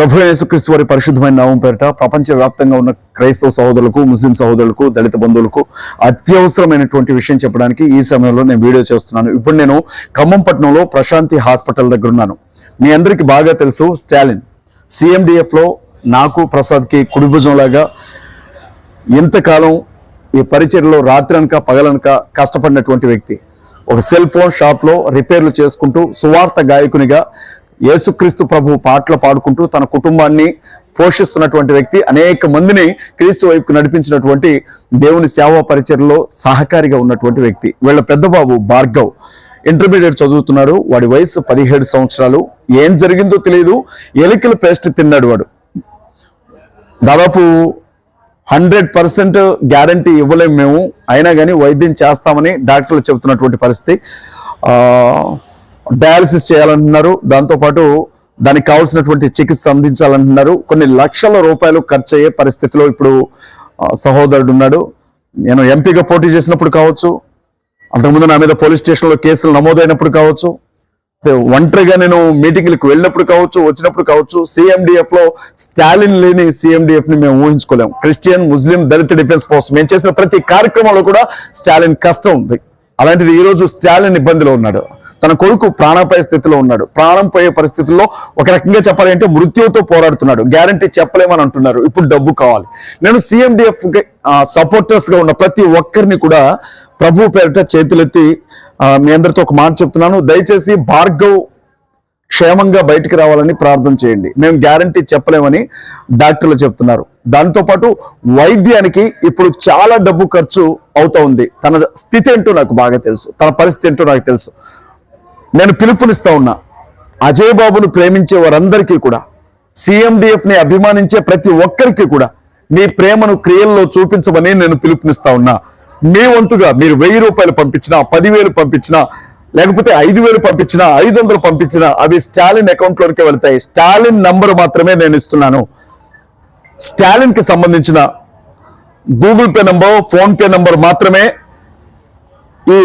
ప్రభు యేసుక్రీస్తు వారి పరిశుద్ధమైన నామం పేరిట ప్రపంచవ్యాప్తంగా ఉన్న క్రైస్తవ సహోదరులకు ముస్లిం సహోదరులకు దళిత బంధువులకు అత్యవసరమైనటువంటి విషయం చెప్పడానికి ఈ సమయంలో నేను వీడియో చేస్తున్నాను. ఇప్పుడు నేను ఖమ్మం పట్టణంలో ప్రశాంతి హాస్పిటల్ దగ్గర ఉన్నాను. మీ అందరికీ బాగా తెలుసు స్టాలిన్. సిఎండిఎఫ్లో నాకు ప్రసాద్కి కుడిభుజంలాగా ఎంతకాలం ఇంతకాలం ఈ పరిచర్లో రాత్రనక పగలనక కష్టపడినటువంటి వ్యక్తి. ఒక సెల్ ఫోన్ షాప్లో రిపేర్లు చేసుకుంటూ సువార్త గాయకునిగా యేసుక్రీస్తు ప్రభు పాటలు పాడుకుంటూ తన కుటుంబాన్ని పోషిస్తున్నటువంటి వ్యక్తి అనేక మందిని క్రీస్తు వైపుకు నడిపించినటువంటి దేవుని సేవా పరిచయలో సహకారిగా ఉన్నటువంటి వ్యక్తి. వీళ్ళ పెద్దబాబు భార్గవ్. ఇంటర్మీడియట్ చదువుతున్నాడు. వాడి వయసు పదిహేడు సంవత్సరాలు. ఏం జరిగిందో తెలియదు ఎలికల పేస్ట్ తిన్నాడు వాడు. దాదాపు హండ్రెడ్ పర్సెంట్ గ్యారంటీ ఇవ్వలేము మేము. అయినా కానీ వైద్యం చేస్తామని డాక్టర్లు చెబుతున్నటువంటి పరిస్థితి. డయాలసిస్ చేయాలంటున్నారు దాంతోపాటు దానికి కావాల్సినటువంటి చికిత్స అందించాలంటున్నారు కొన్ని లక్షల రూపాయలు ఖర్చు అయ్యే పరిస్థితిలో ఇప్పుడు సహోదరుడు ఉన్నాడు. నేను ఎంపీగా పోటీ చేసినప్పుడు కావచ్చు అంతకుముందు నా మీద పోలీస్ స్టేషన్లో కేసులు నమోదైనప్పుడు కావచ్చు ఒంటరిగా నేను మీటింగ్లకు వెళ్ళినప్పుడు కావచ్చు వచ్చినప్పుడు కావచ్చు సిఎండిఎఫ్లో స్టాలిన్ లేని సిఎండిఎఫ్ని మేము ఊహించుకోలేము. క్రిస్టియన్ ముస్లిం దళిత డిఫెన్స్ ఫోర్స్ మేము చేసిన ప్రతి కార్యక్రమంలో కూడా స్టాలిన్ కష్టం ఉంది. అలాంటిది ఈ రోజు స్టాలిన్ ఇబ్బందిలో ఉన్నాడు. తన కొడుకు ప్రాణాపాయ స్థితిలో ఉన్నాడు. ప్రాణం పోయే పరిస్థితుల్లో ఒక రకంగా చెప్పాలంటే మృత్యువుతో పోరాడుతున్నాడు. గ్యారంటీ చెప్పలేమని అంటున్నారు. ఇప్పుడు డబ్బు కావాలి. నేను సిఎండిఎఫ్ సపోర్టర్స్గా ఉన్న ప్రతి ఒక్కరిని కూడా ప్రభు పేరిట చేతులెత్తి మీ అందరితో ఒక మాట చెప్తున్నాను. దయచేసి భార్గవ్ క్షేమంగా బయటికి రావాలని ప్రార్థన చేయండి. మేము గ్యారంటీ చెప్పలేమని డాక్టర్లు చెప్తున్నారు. దాంతోపాటు వైద్యానికి ఇప్పుడు చాలా డబ్బు ఖర్చు అవుతా ఉంది. తన స్థితి ఏంటో నాకు బాగా తెలుసు. తన పరిస్థితి ఏంటో నాకు తెలుసు. నేను పిలుపునిస్తా ఉన్నా. అజయ్ బాబును ప్రేమించే వారందరికీ కూడా సిఎండిఎఫ్ని అభిమానించే ప్రతి ఒక్కరికి కూడా మీ ప్రేమను క్రియల్లో చూపించమని నేను పిలుపునిస్తా ఉన్నా. మీ వంతుగా మీరు వెయ్యి రూపాయలు పంపించినా పదివేలు పంపించినా లేకపోతే ఐదు వేలు పంపించినా ఐదు వందలు పంపించినా అవి స్టాలిన్ అకౌంట్ లోనికి వెళ్తాయి. స్టాలిన్ నంబర్ మాత్రమే నేను ఇస్తున్నాను. స్టాలిన్కి సంబంధించిన Google Pay number phone PhonePe number ఈ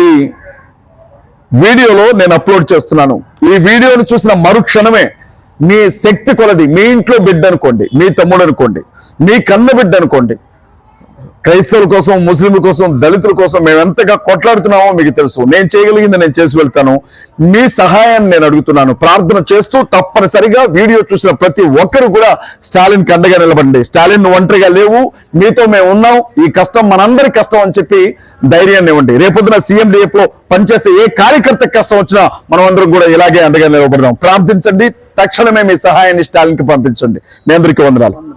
వీడియోలో నేను అప్లోడ్ చేస్తున్నాను. ఈ వీడియోను చూసిన మరుక్షణమే మీ శక్తి కొలది. మీ ఇంట్లో బిడ్డ అనుకోండి మీ తమ్ముడు అనుకోండి మీ కన్న బిడ్డ అనుకోండి క్రైస్తవుల కోసం ముస్లింల కోసం దళితుల కోసం మేము ఎంతగా కొట్లాడుతున్నామో మీకు తెలుసు. నేను చేయగలిగింది నేను చేసి వెళ్తాను. మీ సహాయాన్ని నేను అడుగుతున్నాను. ప్రార్థన చేస్తూ తప్పనిసరిగా వీడియో చూసిన ప్రతి ఒక్కరు కూడా స్టాలిన్ కండగా అండగా నిలబండి స్టాలిన్ నువ్వు ఒంటరిగా లేవు. మీతో మేము ఉన్నాం. ఈ కష్టం మనందరి కష్టం అని చెప్పి ధైర్యాన్ని ఇవ్వండి. రేపొద్దున సీఎండిఎఫ్లో పనిచేసే ఏ కార్యకర్త కష్టం వచ్చినా మనం అందరం కూడా ఇలాగే అండగా నిలబడదాం. ప్రార్థించండి. తక్షణమే మీ సహాయాన్ని స్టాలిన్కి పంపించండి. మీ అందరికీ వందనాలు.